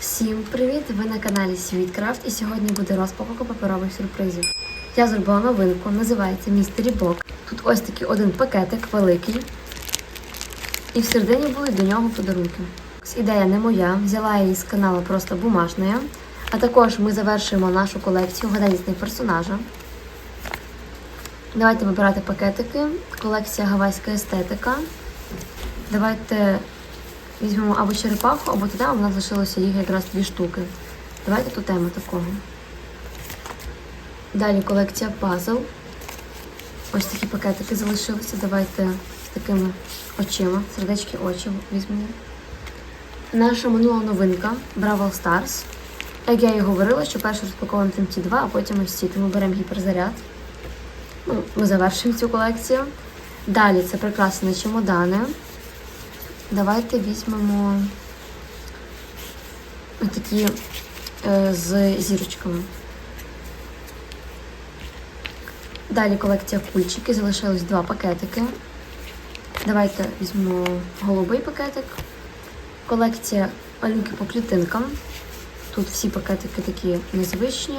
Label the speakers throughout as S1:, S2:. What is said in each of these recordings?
S1: Всім привіт! Ви на каналі Світкрафт і сьогодні буде розпаковка паперових сюрпризів. Я зробила новинку, називається Містері Бок. Тут ось такий один пакетик великий. І всередині будуть до нього подарунки. Ідея не моя, взяла її з каналу просто бумажна. А також ми завершуємо нашу колекцію гадалісних персонажа. Давайте вибирати пакетики. Колекція Гавайська естетика. Давайте візьмемо або черепаху, або туди, у нас залишилося їх якраз дві штуки. Давайте ту тему такого. Далі колекція пазл. Ось такі пакетики залишилися. Давайте з такими очима, сердечки очі візьмемо. Наша минула новинка Бравл Stars. Як я і говорила, що перше розпаковуємо ті два, а потім ось ці. Тому беремо гіперзаряд. Ну, ми завершуємо цю колекцію. Далі це прекрасні чемодани. Давайте візьмемо такі е, з зірочками. Далі колекція кульчики. Залишилось два пакетики. Давайте візьмемо голубий пакетик. Колекція малюнки по клітинкам. Тут всі пакетики такі незвичні.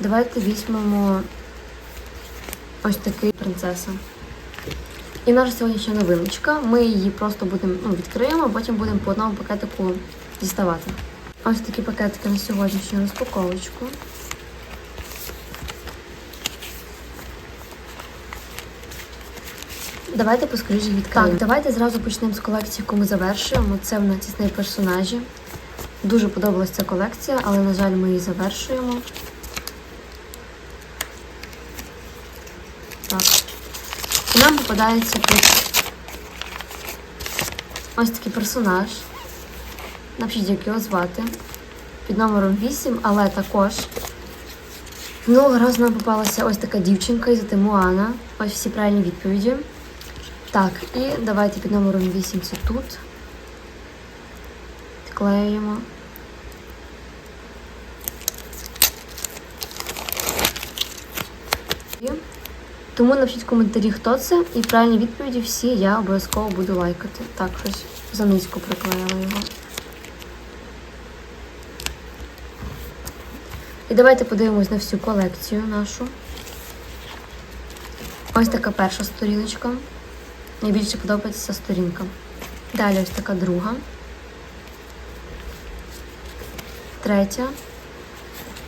S1: Давайте візьмемо ось такий принцеса. І наша сьогоднішня новиночка. Ми її просто будемо ну, відкриємо, а потім будемо по одному пакетику діставати. Ось такі пакетики на сьогоднішню розпаковочку. Давайте поскоріше відкриємо. Так, давайте зразу почнемо з колекції, яку ми завершуємо. Це в нас тісні персонажі. Дуже подобалася ця колекція, але, на жаль, ми її завершуємо. Так. І нам попадається ось такий персонаж. Напишіть, як його звати. Під номером 8, але також минулого разу нам попалася ось така дівчинка із Моана. Ось всі правильні відповіді. Так, і давайте під номером 8 це тут. Відклеюємо. І Тому напишіть коментарі, хто це, і правильні відповіді всі я обов'язково буду лайкати. Так, щось занизько приклеїла його. І давайте подивимось на всю колекцію нашу. Ось така перша сторіночка. Найбільше подобається сторінка. Далі ось така друга. Третя.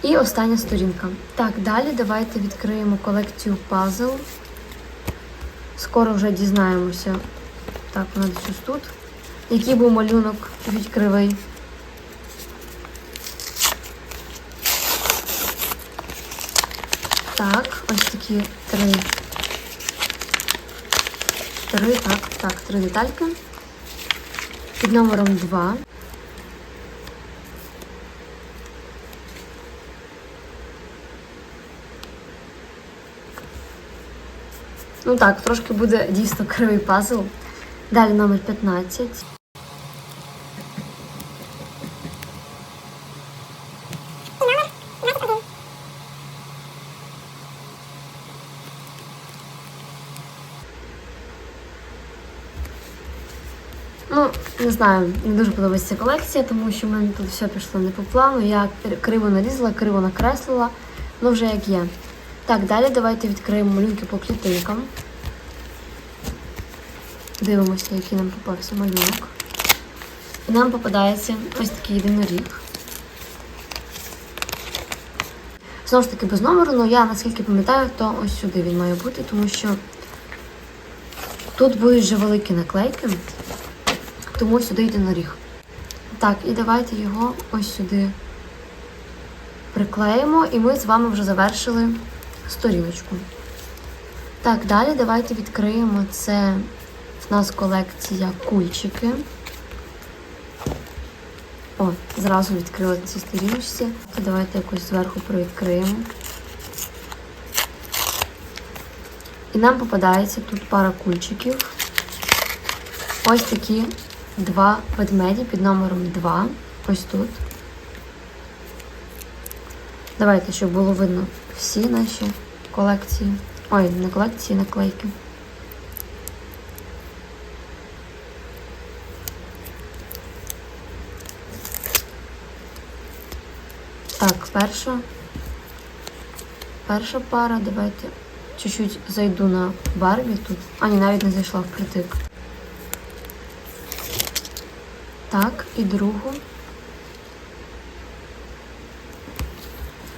S1: І остання сторінка. Так, далі давайте відкриємо колекцію пазл. Скоро вже дізнаємося. Так, вона десь тут. Який був малюнок чуть кривий. Так, ось такі три. Три, так, так, три детальки. Під номером 2. Ну так, трошки буде дійсно кривий пазл. Далі номер 15. Ну, не знаю, не дуже подобається колекція, тому що в мене тут все пішло не по плану. Я криво нарізала, криво накреслила, ну вже як є. Так, далі давайте відкриємо малюнки по клітинкам. Дивимося, який нам попався малюнок. І нам попадається ось такий єдиноріг. Знову ж таки без номеру, але я наскільки пам'ятаю, то ось сюди він має бути, тому що тут будуть вже великі наклейки, тому сюди єдиноріг. Так, і давайте його ось сюди приклеїмо, і ми з вами вже завершили сторіночку. Так, далі давайте відкриємо це в нас колекція кульчики. О, зразу відкрила цій сторіночці. То давайте якось зверху провідкриємо. І нам попадається тут пара кульчиків. Ось такі два ведмеді під номером 2. Ось тут. Давайте, щоб було видно всі наші колекції. Ой, не колекції, наклейки. Так, перша. Перша пара, давайте чуть-чуть зайду на Барбі тут. А, ні, навіть не зайшла впритик. Так, і другу.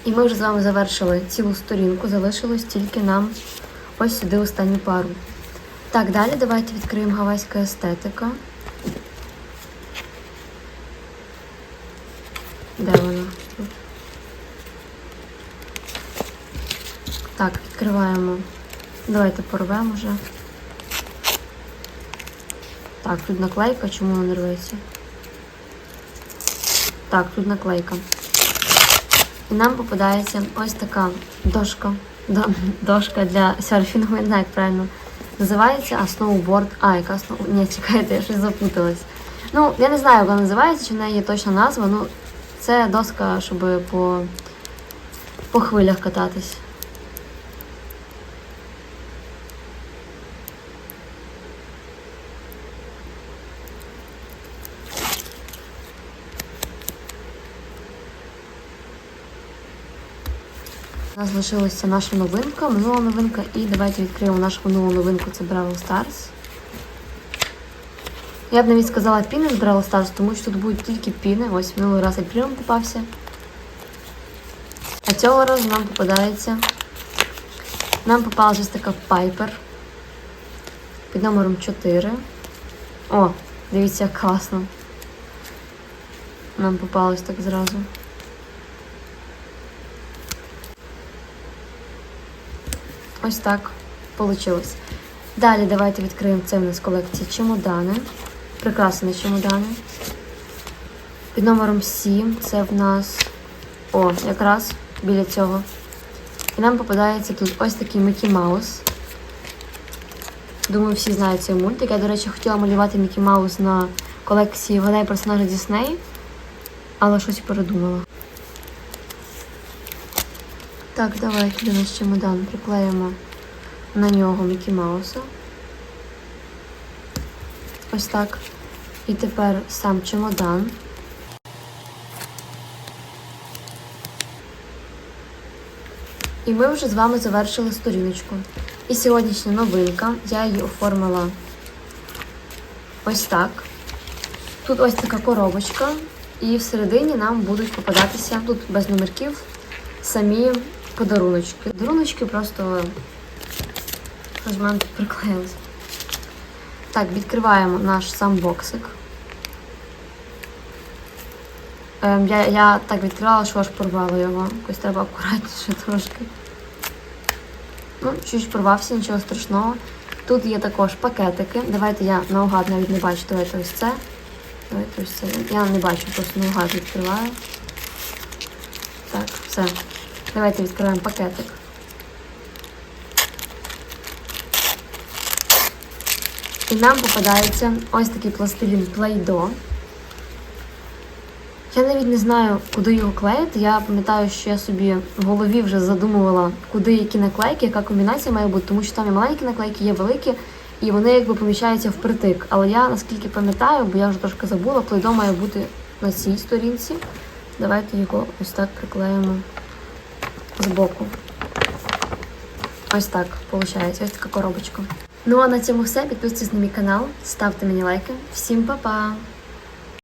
S1: І ми вже з вами завершили цілу сторінку, залишилось тільки нам ось сюди останню пару. Так, далі давайте відкриємо гавайська естетика. Де вона? Так, відкриваємо. Давайте порвемо вже. Так, тут наклейка, чому вона рветься? Так, тут наклейка. І нам попадається ось така дошка. До- Дошка для серфінгу, я не знаю, як правильно називається, а сноуборд. А, яка сноу... Ні, чекайте, я щось запуталась. Ну, я не знаю, як вона називається, чи в неї є точна назва. Ну, це доска, щоб по, по хвилях кататись. У нас залишилася наша новинка, минула новинка, і давайте відкриємо нашу минулу новинку, це Бравл Stars. Я б навіть сказала піни з Бравл Stars, тому що тут будуть тільки піни. Ось минулий раз Ельпрімом попався. А цього разу нам попадається. Нам попалася така Пайпер під номером 4. О, дивіться, як класно. Нам попалось так зразу. Ось так вийшло. Далі давайте відкриємо це в нас колекція чемодани. Прекрасні чемодани. Під номером 7 це в нас. О, якраз біля цього. І нам попадається тут ось такий Мікі Маус. Думаю, всі знають цей мультик. Я, до речі, хотіла малювати Мікі Маус на колекції вгадай персонажа Дісней, але щось передумала. Так, давайте до наш чемодан приклеїмо на нього Мікі Мауса. Ось так. І тепер сам чемодан. І ми вже з вами завершили сторіночку. І сьогоднішня новинка, я її оформила ось так. Тут ось така коробочка, і всередині нам будуть попадатися тут без номерків самі подаруночки. Подаруночки просто ось в тут приклеїлися. Так, відкриваємо наш сам боксик. Ем, я, я так відкривала, що аж порвала його. Якось треба акуратніше трошки. Ну, чуть порвався, нічого страшного. Тут є також пакетики. Давайте я наугад навіть не бачу. Давайте ось це. Давайте ось це. Я не бачу, просто наугад відкриваю. Так, все. Давайте відкриваємо пакетик. І нам попадається ось такий пластилін Play-Doh. Я навіть не знаю, куди його клеїти. Я пам'ятаю, що я собі в голові вже задумувала, куди які наклейки, яка комбінація має бути, тому що там і маленькі наклейки, є великі, і вони якби поміщаються впритик. Але я наскільки пам'ятаю, бо я вже трошки забула, Play-Doh має бути на цій сторінці. Давайте його ось так приклеїмо збоку. Ось так виходить, ось така коробочка. Ну а на цьому все. Підписуйтесь на мій канал, ставте мені лайки. Всім па-па!